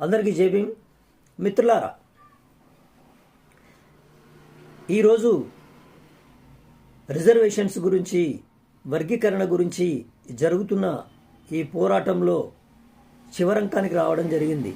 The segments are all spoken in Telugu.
అందరికీ జేబీ మిత్రులారా ఈరోజు రిజర్వేషన్స్ గురించి వర్గీకరణ గురించి జరుగుతున్న ఈ పోరాటంలో చివరంకానికి రావడం జరిగింది.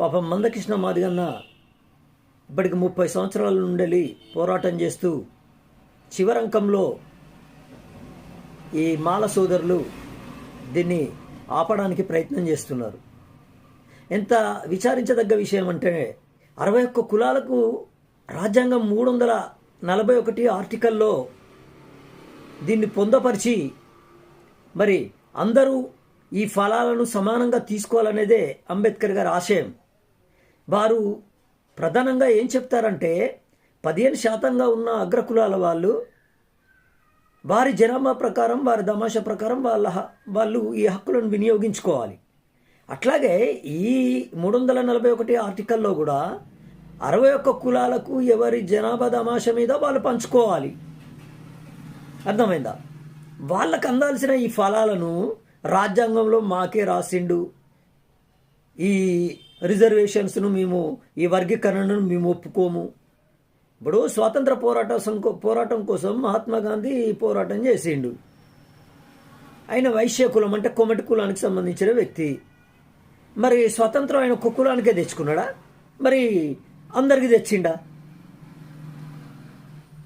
పాపం మందకృష్ణ మాదిగన్న ఇప్పటికి ముప్పై సంవత్సరాల నుండి పోరాటం చేస్తూ చివరంకంలో ఈ మాల సోదరులు దీన్ని ఆపడానికి ప్రయత్నం చేస్తున్నారు. ఎంత విచారించదగ్గ విషయం అంటే అరవై ఒక్క కులాలకు రాజ్యాంగం మూడు వందల నలభై ఒకటి ఆర్టికల్లో దీన్ని పొందపరిచి మరి అందరూ ఈ ఫలాలను సమానంగా తీసుకోవాలనేదే అంబేద్కర్ గారి ఆశయం. వారు ప్రధానంగా ఏం చెప్తారంటే పదిహేను శాతంగా ఉన్న అగ్రకులాల వాళ్ళు వారి జనాభా ప్రకారం వారి దమాషా ప్రకారం వాళ్ళ వాళ్ళు ఈ హక్కులను వినియోగించుకోవాలి. అట్లాగే ఈ మూడు వందల నలభై ఒకటి ఆర్టికల్లో కూడా అరవై ఒక్క కులాలకు ఎవరి జనాభా తమాష మీద వాళ్ళు పంచుకోవాలి. అర్థమైందా? వాళ్ళకు అందాల్సిన ఈ ఫలాలను రాజ్యాంగంలో మాకే రాసిండు. ఈ రిజర్వేషన్స్ను మేము ఈ వర్గీకరణను మేము ఒప్పుకోము. ఇప్పుడు స్వాతంత్ర పోరాట పోరాటం కోసం మహాత్మా గాంధీ పోరాటం చేసిండు. ఆయన వైశ్య కులం అంటే కొమటి కులానికి సంబంధించిన వ్యక్తి. మరి స్వతంత్రం ఆయన ఒక్క కులానికే తెచ్చుకున్నాడా? మరి అందరికీ తెచ్చిండా?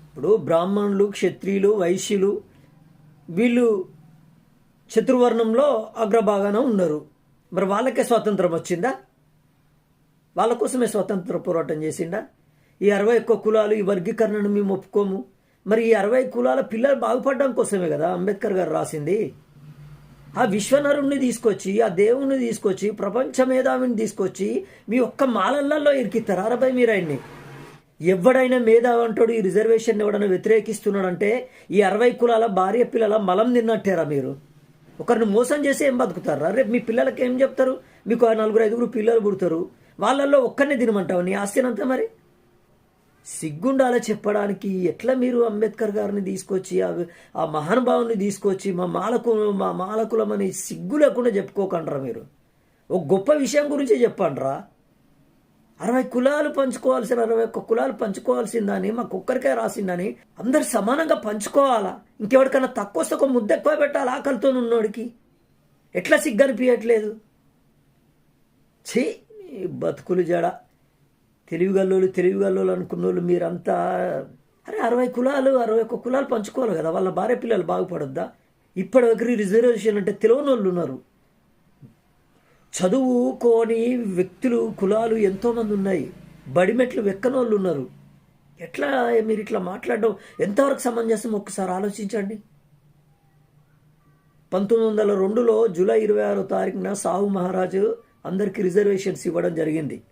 ఇప్పుడు బ్రాహ్మణులు క్షత్రియులు వైశ్యులు వీళ్ళు శత్రువర్ణంలో అగ్రభాగాన ఉన్నారు. మరి వాళ్ళకే స్వాతంత్రం వచ్చిందా? వాళ్ళ కోసమే స్వాతంత్ర పోరాటం చేసిండా? ఈ అరవై ఒక్క కులాలు ఈ వర్గీకరణను మేము ఒప్పుకోము. మరి ఈ అరవై కులాల పిల్లలు బాగుపడడం కోసమే కదా అంబేద్కర్ గారు రాసింది. ఆ విశ్వనరుణ్ణి తీసుకొచ్చి ఆ దేవుణ్ణి తీసుకొచ్చి ప్రపంచ మేధావిని తీసుకొచ్చి మీ ఒక్క మాలల్లో ఇరికిస్తారు. అరబై మీరు ఆయన్ని ఎవడైనా మేధావి అంటాడు ఈ రిజర్వేషన్ ఎవడైనా వ్యతిరేకిస్తున్నాడంటే ఈ అరవై కులాల భార్య పిల్లల మలం తిన్నట్టారా మీరు. ఒకరిని మోసం చేసి ఏం బతుకుతారా? రేపు మీ పిల్లలకి ఏం చెప్తారు? మీకు ఆ నలుగురు ఐదుగురు పిల్లలు పుడతారు. వాళ్ళల్లో ఒక్కరిని తినమంటావు? నీ ఆస్తినంతా మరి? సిగ్గుండాల చెప్పడానికి? ఎట్లా మీరు అంబేద్కర్ గారిని తీసుకొచ్చి ఆ మహానుభావుని తీసుకొచ్చి మా మాలకు మా మాలకులమని సిగ్గు లేకుండా చెప్పుకోకండ్రా మీరు? ఒక గొప్ప విషయం గురించి చెప్పండ్రా. అరవై కులాలు పంచుకోవాల్సిన అరవై ఒక్క కులాలు పంచుకోవాల్సిందని మాకు ఒక్కరికే రాసిందని అందరు సమానంగా పంచుకోవాలా? ఇంకెవరికన్నా తక్కువ వస్తే ఒక ముద్ద ఎక్కువ పెట్టాలి ఆకలితో ఉన్నోడికి? ఎట్లా సిగ్గు అనిపించట్లేదు ఛీ బతుకులు జడ. తెలివిగల్లోలు తెలివిగల్లోలు అనుకున్న వాళ్ళు మీరంతా అరే అరవై కులాలు అరవై ఒక్క కులాలు పంచుకోవాలి కదా వాళ్ళ భార్య పిల్లలు బాగుపడొద్దా? ఇప్పటివరకు రిజర్వేషన్ అంటే తెలియని వాళ్ళు ఉన్నారు చదువుకోని వ్యక్తులు కులాలు ఎంతోమంది ఉన్నాయి. బడిమెట్లు వెక్కనోళ్ళు ఉన్నారు. ఎట్లా మీరు ఇట్లా మాట్లాడడం? ఎంతవరకు సమంజసం? ఒక్కసారి ఆలోచించండి. పంతొమ్మిది వందల రెండులో జూలై ఇరవై ఆరో తారీఖున సాహు మహారాజు అందరికీ రిజర్వేషన్స్ ఇవ్వడం జరిగింది.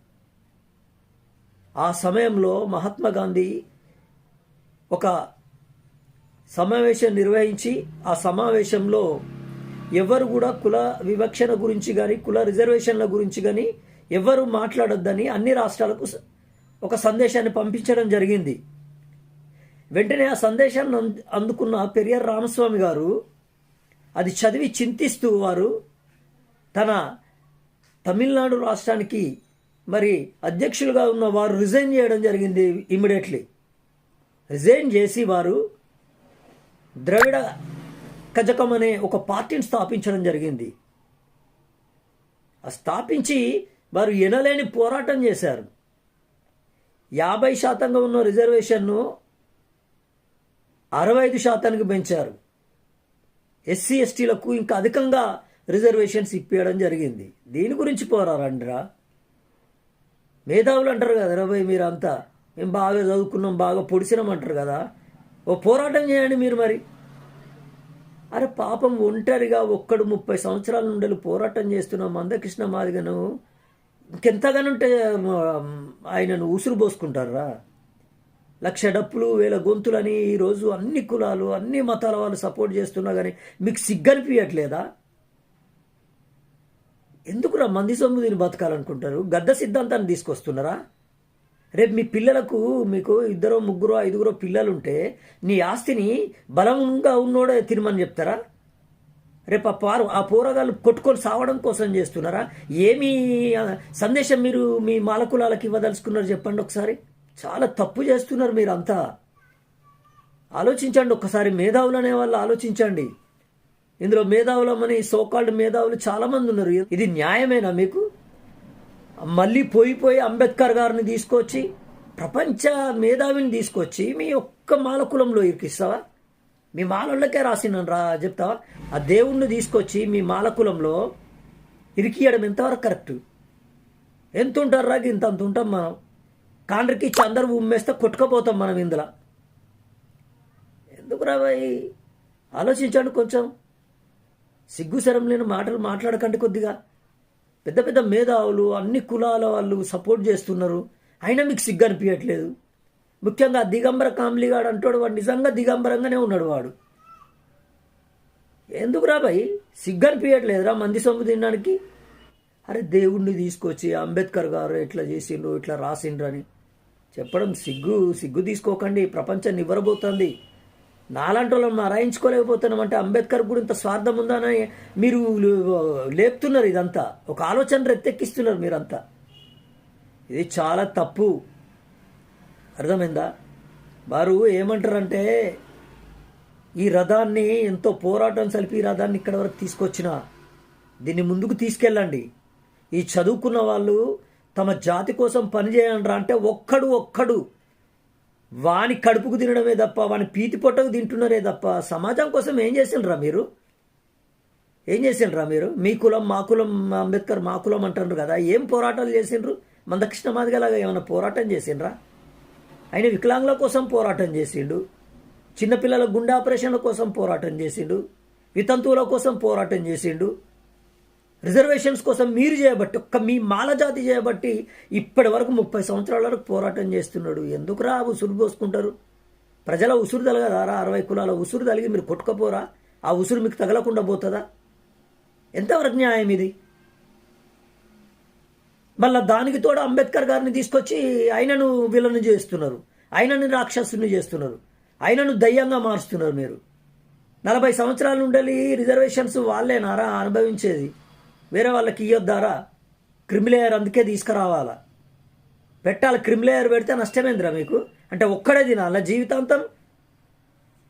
ఆ సమయంలో మహాత్మా గాంధీ ఒక సమావేశం నిర్వహించి ఆ సమావేశంలో ఎవరు కూడా కుల వివక్షణ గురించి కానీ కుల రిజర్వేషన్ల గురించి కానీ ఎవరు మాట్లాడొద్దని అన్ని రాష్ట్రాలకు ఒక సందేశాన్ని పంపించడం జరిగింది. వెంటనే ఆ సందేశాన్ని అంద- అందుకున్న పెరియార్ రామస్వామి గారు అది చదివి చింతిస్తూ వారు తన తమిళనాడు రాష్ట్రానికి మరి అధ్యక్షులుగా ఉన్న వారు రిజైన్ చేయడం జరిగింది ఇమ్మీడియట్లీ రిజైన్ చేసి వారు ద్రవిడ కజకం అనే ఒక పార్టీని స్థాపించడం జరిగింది. స్థాపించి వారు ఎనలేని పోరాటం చేశారు. యాభై శాతంగా ఉన్న రిజర్వేషన్ను అరవై ఐదు శాతానికి పెంచారు. ఎస్సీ ఎస్టీలకు ఇంకా అధికంగా రిజర్వేషన్స్ ఇప్పించడం జరిగింది. దీని గురించి పోరారండిరా మేధావులు అంటారు కదా రబాయ్ మీరు అంతా మేము బాగా చదువుకున్నాం బాగా పొడిచినాం అంటారు కదా. ఓ పోరాటం చేయండి మీరు మరి. అరే పాపం ఒంటరిగా ఒక్కడు ముప్పై సంవత్సరాల నుండి పోరాటం చేస్తున్న మందకృష్ణ మాదిగను ఇంకెంతగానంటే ఆయనను ఉసురు పోసుకుంటారా లక్ష డప్పులు వేల గొంతులని ఈరోజు అన్ని కులాలు అన్ని మతాల వాళ్ళు సపోర్ట్ చేస్తున్నా కానీ మీకు సిగ్గనిపించట్లేదా ఎందుకురా మంది సొమ్ము దీన్ని బతకాలనుకుంటారు? గద్ద సిద్ధాంతాన్ని తీసుకొస్తున్నారా? రేపు మీ పిల్లలకు మీకు ఇద్దరో ముగ్గురో ఐదుగురో పిల్లలు ఉంటే నీ ఆస్తిని బలంగా ఉన్నోడే తినమని చెప్తారా? రేపు ఆ పారు ఆ పోరగాళ్ళు కొట్టుకొని సావడం కోసం చేస్తున్నారా? ఏమి సందేశం మీరు మీ మాలకులాలకు ఇవ్వదలుచుకున్నారు చెప్పండి ఒకసారి. చాలా తప్పు చేస్తున్నారు మీరు అంతా ఆలోచించండి ఒక్కసారి మేధావులు అనే వాళ్ళు ఆలోచించండి. ఇందులో మేధావులమని సోకాల్డ్ మేధావులు చాలామంది ఉన్నారు. ఇది న్యాయమేనా మీకు? మళ్ళీ పోయిపోయి అంబేద్కర్ గారిని తీసుకొచ్చి ప్రపంచ మేధావిని తీసుకొచ్చి మీ ఒక్క మాలకులంలో ఇరికిస్తావా? మీ మాలళ్ళకే రాసినాను రా చెప్తావా? ఆ దేవుణ్ణి తీసుకొచ్చి మీ మాలకులంలో ఇరికియడం ఎంతవరకు కరెక్ట్? ఎంత ఉంటారు రా ఇంత అంత ఉంటాం మనం? కాండ్రికి చందరు ఉమ్మేస్తే కొట్టుకపోతాం మనం ఇందులో. ఎందుకు రాబాయి ఆలోచించండి కొంచెం. సిగ్గు శరం లేని మాటలు మాట్లాడకండి కొద్దిగా. పెద్ద పెద్ద మేధావులు అన్ని కులాల వాళ్ళు సపోర్ట్ చేస్తున్నారు. అయినా మీకు సిగ్గు అనిపించట్లేదు ముఖ్యంగా దిగంబర కామ్లీగాడు అంటాడు వాడు నిజంగా దిగంబరంగానే ఉన్నాడు వాడు. ఎందుకు రా భయ్ సిగ్గు అనిపించట్లేదురా మంది సొమ్ము తినడానికి. అరే దేవుణ్ణి తీసుకొచ్చి అంబేద్కర్ గారు ఎట్లా చేసిండ్రు ఇట్లా రాసిండ్రు అని చెప్పడం సిగ్గు సిగ్గు తీసుకోకండి. ప్రపంచాన్ని ఇవ్వరబోతుంది నాలాంటి వాళ్ళని మరాయించుకోలేకపోతున్నాం అంటే అంబేద్కర్ కూడా ఇంత స్వార్థం ఉందని మీరు లేపుతున్నారు ఇదంతా. ఒక ఆలోచన రెత్తెక్కిస్తున్నారు మీరంతా. ఇది చాలా తప్పు. అర్థమైందా? వారు ఏమంటారంటే ఈ రథాన్ని ఎంతో పోరాటం సలిపి ఈ రథాన్ని ఇక్కడ వరకు తీసుకొచ్చిన దీన్ని ముందుకు తీసుకెళ్ళండి. ఈ చదువుకున్న వాళ్ళు తమ జాతి కోసం పనిచేయండి అంటే ఒక్కడు ఒక్కడు వాని కడుపుకు తినడమే తప్ప వాని పీతి పొట్టకు తింటున్నారే తప్ప సమాజం కోసం ఏం చేసిండ్రా మీరు? ఏం చేసిండ్రా మీరు? మీ కులం మా కులం అంబేద్కర్ మా కులం అంటారు కదా ఏం పోరాటాలు చేసిండ్రు? మందకృష్ణ మాదిగలాగా ఏమైనా పోరాటం చేసిండ్రా? ఆయన వికలాంగుల కోసం పోరాటం చేసిండు చిన్నపిల్లల గుండె ఆపరేషన్ల కోసం పోరాటం చేసిండు వితంతువుల కోసం పోరాటం చేసిండు రిజర్వేషన్స్ కోసం మీరు చేయబట్టి ఒక్క మీ మాలజాతి చేయబట్టి ఇప్పటి వరకు ముప్పై సంవత్సరాల వరకు పోరాటం చేస్తున్నాడు. ఎందుకురా ఉసురు పోసుకుంటారు? ప్రజల ఉసురు తలగదారా? అరవై కులాల ఉసురు తలిగి మీరు కొట్టుకపోరా? ఆ ఉసురు మీకు తగలకుండా పోతుందా? ఎంతవరకు న్యాయం ఇది? మళ్ళా దానికి తోడు అంబేద్కర్ గారిని తీసుకొచ్చి ఆయనను విలను చేస్తున్నారు. ఆయనను రాక్షసుని చేస్తున్నారు. ఆయనను దయ్యంగా మారుస్తున్నారు మీరు. నలభై సంవత్సరాలు ఉండాలి రిజర్వేషన్స్ వాళ్ళేనారా అనుభవించేది? వేరే వాళ్ళకి ఇవ్వద్దారా క్రిమిలేయర్ అందుకే తీసుకురావాలా. పెట్టాలి క్రిమిలేయర్ పెడితే నష్టమేందిరా మీకు? అంటే ఒక్కడే తినాలా జీవితాంతం?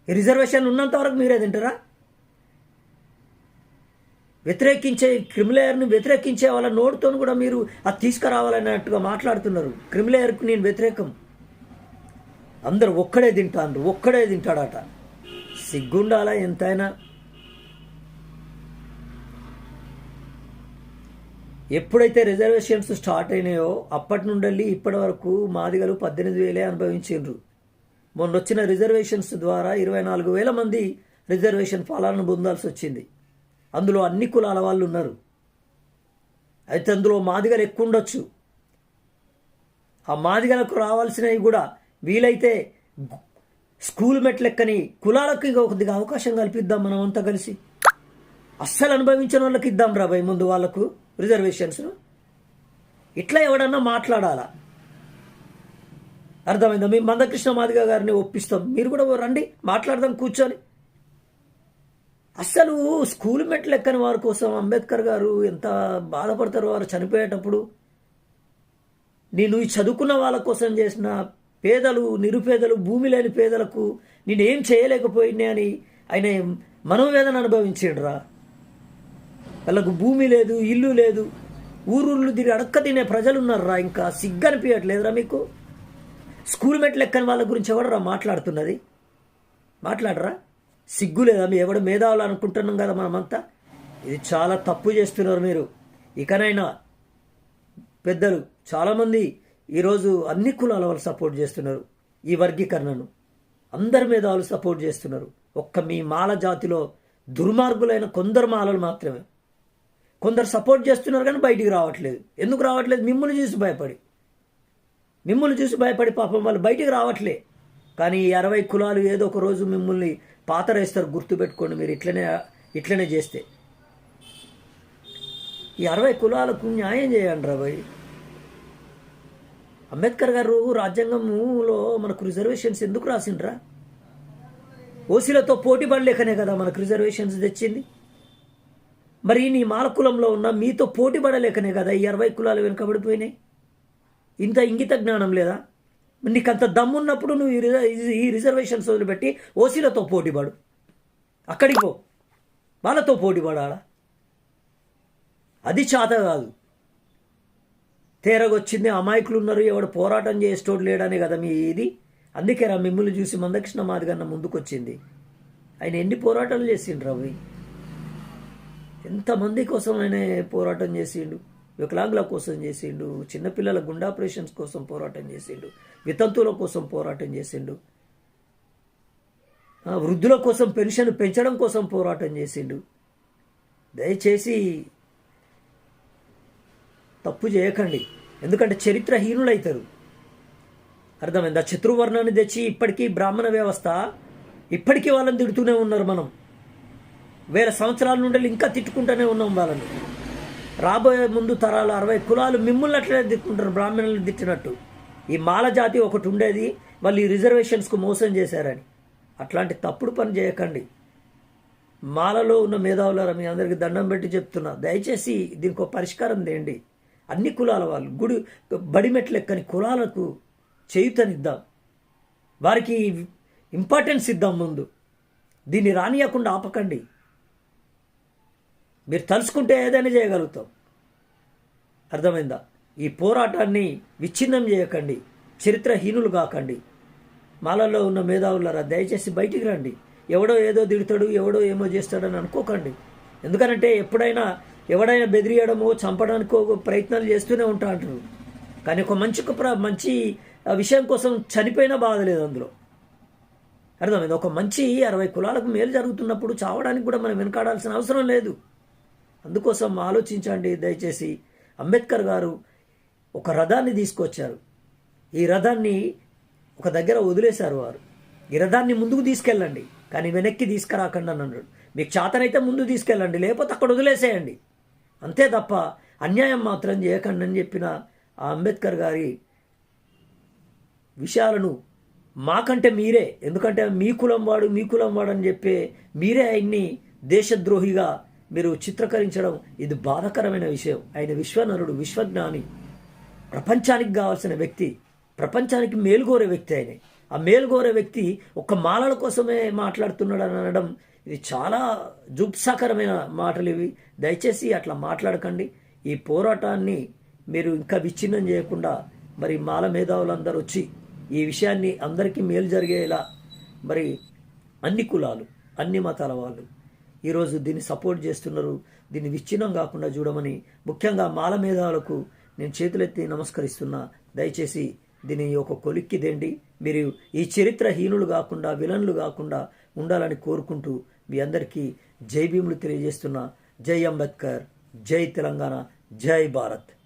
రిజర్వేషన్ ఉన్నంత వరకు మీరే తింటారా? వ్యతిరేకించే క్రిమిలేయర్ని వ్యతిరేకించే వాళ్ళ నోటుతో కూడా మీరు అది తీసుకురావాలన్నట్టుగా మాట్లాడుతున్నారు. క్రిమిలేయర్కు నేను వ్యతిరేకం. అందరు ఒక్కడే తింటాను ఒక్కడే తింటాడట. సిగ్గుండాలా ఎంతైనా? ఎప్పుడైతే రిజర్వేషన్స్ స్టార్ట్ అయినాయో అప్పటి నుండి ఇప్పటి వరకు మాదిగలు పద్దెనిమిది వేలే అనుభవించిండ్రు. మొన్న వచ్చిన రిజర్వేషన్స్ ద్వారా ఇరవై నాలుగు వేల మంది రిజర్వేషన్ ఫలాలను పొందాల్సి వచ్చింది. అందులో అన్ని కులాల వాళ్ళు ఉన్నారు. అయితే అందులో మాదిగలు ఎక్కువ ఉండొచ్చు ఆ మాదిగలకు రావాల్సినవి కూడా వీలైతే స్కూల్ మెట్లెక్కని కులాలకు ఇంకా కొద్దిగా అవకాశం కల్పిద్దాం మనం అంతా కలిసి. అస్సలు అనుభవించిన వాళ్ళకి ఇద్దాం రాబాయ్ ముందు వాళ్ళకు. రిజర్వేషన్స్ ఇట్లా ఎవడన్నా మాట్లాడాలా? అర్థమైందా? మేము మందకృష్ణ మాదిగ గారిని ఒప్పిస్తాం. మీరు కూడా రండి మాట్లాడదాం కూర్చొని. అస్సలు స్కూల్ మెట్లు ఎక్కని వారి కోసం అంబేద్కర్ గారు ఎంత బాధపడతారో వారు చనిపోయేటప్పుడు నేను ఈ చదువుకున్న వాళ్ళ కోసం చేసిన పేదలు నిరుపేదలు భూమి లేని పేదలకు నేనేం చేయలేకపోయినా అని ఆయన మనోవేదన అనుభవించాడురా? వాళ్ళకు భూమి లేదు ఇల్లు లేదు. ఊరూళ్ళు తిరిగి అడక్క తినే ప్రజలు ఉన్నారురా ఇంకా. సిగ్గు అనిపించట్లేదురా మీకు? స్కూల్ మెట్లు ఎక్కని వాళ్ళ గురించి ఎవడరా మాట్లాడుతున్నది? మాట్లాడరా? సిగ్గు లేదా? మీ ఎవడు మేధావులు అనుకుంటున్నాం కదా మనమంతా? ఇది చాలా తప్పు చేస్తున్నారు మీరు. ఇకనైనా పెద్దలు చాలామంది ఈరోజు అన్ని కులాల వాళ్ళు సపోర్ట్ చేస్తున్నారు. ఈ వర్గీకరణను అందరి మేధావులు సపోర్ట్ చేస్తున్నారు. ఒక్క మీ మాల జాతిలో దుర్మార్గులైన కొందరు మాలలు మాత్రమే. కొందరు సపోర్ట్ చేస్తున్నారు కానీ బయటికి రావట్లేదు. ఎందుకు రావట్లేదు? మిమ్మల్ని చూసి భయపడి. మిమ్మల్ని చూసి భయపడి పాపం వాళ్ళు బయటికి రావట్లే. కానీ ఈ అరవై కులాలు ఏదో ఒక రోజు మిమ్మల్ని పాతరేస్తారు గుర్తుపెట్టుకోండి మీరు ఇట్లనే ఇట్లనే చేస్తే. ఈ అరవై కులాలకు న్యాయం చేయండి రా భయ్ అంబేద్కర్ గారు రాజ్యాంగంలో మనకు రిజర్వేషన్స్ ఎందుకు రాసిండ్రా? ఓసీలతో పోటీ పడలేకనే కదా మనకు రిజర్వేషన్స్ తెచ్చింది. మరి నీ మాల కులంలో ఉన్న మీతో పోటీ పడలేకనే కదా ఈ అరవై కులాలు వెనుకబడిపోయినాయి ఇంత ఇంగిత జ్ఞానం లేదా? నీకు అంత దమ్మున్నప్పుడు నువ్వు ఈ రిజ- ఈ రిజర్వేషన్స్ వదిలిపెట్టి ఓసీలతో పోటీపడు అక్కడికి పో. వాళ్ళతో పోటీ పడాలా? అది చేత కాదు. తేరగొచ్చింది అమాయకులు ఉన్నారు ఎవడు పోరాటం చేసేటోడు లేడనే కదా మీ ఇది. అందుకే రా మిమ్మల్ని చూసి మందకృష్ణ మాదిగన్న ముందుకొచ్చింది. ఆయన ఎన్ని పోరాటాలు చేసిండు రవి ఎంతమంది కోసం ఆయన పోరాటం చేసిండు? వికలాంగుల కోసం చేసిండు? చిన్నపిల్లల గుండె ఆపరేషన్స్ కోసం పోరాటం చేసిండు? వితంతువుల కోసం పోరాటం చేసిండు? వృద్ధుల కోసం పెన్షన్ పెంచడం కోసం పోరాటం చేసిండు? దయచేసి తప్పు చేయకండి. ఎందుకంటే చరిత్రహీనులైతారు అర్థమైందా? శత్రువర్ణాన్ని తెచ్చి ఇప్పటికీ బ్రాహ్మణ వ్యవస్థ ఇప్పటికీ వాళ్ళని తిడుతూనే ఉన్నారు మనం. వేల సంవత్సరాల నుండి ఇంకా తిట్టుకుంటూనే ఉన్నాం వాళ్ళని. రాబోయే ముందు తరాలు అరవై కులాలు మిమ్మల్ని అట్లనే తిట్టుకుంటారు బ్రాహ్మణులను తిట్టినట్టు. ఈ మాల జాతి ఒకటి ఉండేది వాళ్ళు ఈ రిజర్వేషన్స్కు మోసం చేశారని. అట్లాంటి తప్పుడు పని చేయకండి. మాలలో ఉన్న మేధావులారా మీ అందరికి దండం పెట్టి చెప్తున్నా. దయచేసి దీనికి ఒక పరిష్కారం తేండి అన్ని కులాల వాళ్ళు గుడి బడిమెట్లెక్కని కులాలకు చేయుతనిద్దాం. వారికి ఇంపార్టెన్స్ ఇద్దాం ముందు. దీన్ని రానియకుండా ఆపకండి. మీరు తలుచుకుంటే ఏదైనా చేయగలుగుతాం. అర్థమైందా? ఈ పోరాటాన్ని విచ్ఛిన్నం చేయకండి. చరిత్రహీనులు కాకండి. మాలలో ఉన్న మేధావులారా దయచేసి బయటికి రండి. ఎవడో ఏదో తిడతాడు ఎవడో ఏమో చేస్తాడని అనుకోకండి. ఎందుకనంటే ఎప్పుడైనా ఎవడైనా బెదిరియడమో చంపడానికో ప్రయత్నాలు చేస్తూనే ఉంటా అంటారు కానీ ఒక మంచి మంచి విషయం కోసం చనిపోయినా బాధ లేదు అందులో. అర్థమైంది? ఒక మంచి అరవై కులాలకు మేలు జరుగుతున్నప్పుడు చావడానికి కూడా మనం వెనకాడాల్సిన అవసరం లేదు. అందుకోసం ఆలోచించండి దయచేసి. అంబేద్కర్ గారు ఒక రథాన్ని తీసుకొచ్చారు. ఈ రథాన్ని ఒక దగ్గర వదిలేశారు వారు. ఈ రథాన్ని ముందుకు తీసుకెళ్ళండి కానీ వెనక్కి తీసుకురాకండి అని అన్నాడు. మీకు చేతనైతే ముందు తీసుకెళ్ళండి లేకపోతే అక్కడ వదిలేసేయండి. అంతే తప్ప అన్యాయం మాత్రం చేయకండి అని చెప్పిన ఆ అంబేద్కర్ గారి విషయాలను మాకంటే మీరే. ఎందుకంటే మీ కులం వాడు మీ కులం వాడు అని చెప్పే మీరే ఆయన్ని దేశద్రోహిగా మీరు చిత్రీకరించడం ఇది బాధకరమైన విషయం. ఆయన విశ్వనరుడు విశ్వజ్ఞాని. ప్రపంచానికి కావాల్సిన వ్యక్తి ప్రపంచానికి మేలుగోరే వ్యక్తి ఆయన. ఆ మేలుగోరే వ్యక్తి ఒక్క మాలల కోసమే మాట్లాడుతున్నాడు అని అనడం ఇది చాలా జుప్సాకరమైన మాటలు ఇవి. దయచేసి అట్లా మాట్లాడకండి. ఈ పోరాటాన్ని మీరు ఇంకా విచ్ఛిన్నం చేయకుండా మరి మాల మేధావులందరూ వచ్చి ఈ విషయాన్ని అందరికీ మేలు జరిగేలా మరి అన్ని కులాలు అన్ని మతాల వాళ్ళు ఈరోజు దీన్ని సపోర్ట్ చేస్తున్నారు. దీన్ని విచ్ఛిన్నం కాకుండా చూడమని ముఖ్యంగా మాల మేధావులకు నేను చేతులెత్తి నమస్కరిస్తున్నా. దయచేసి దీని ఒక కొలిక్కి దేండి. మీరు ఈ చరిత్రహీనులు కాకుండా విలన్లు కాకుండా ఉండాలని కోరుకుంటూ మీ అందరికీ జై భీములు తెలియజేస్తున్నా. జై అంబేద్కర్ జై తెలంగాణ జై భారత్.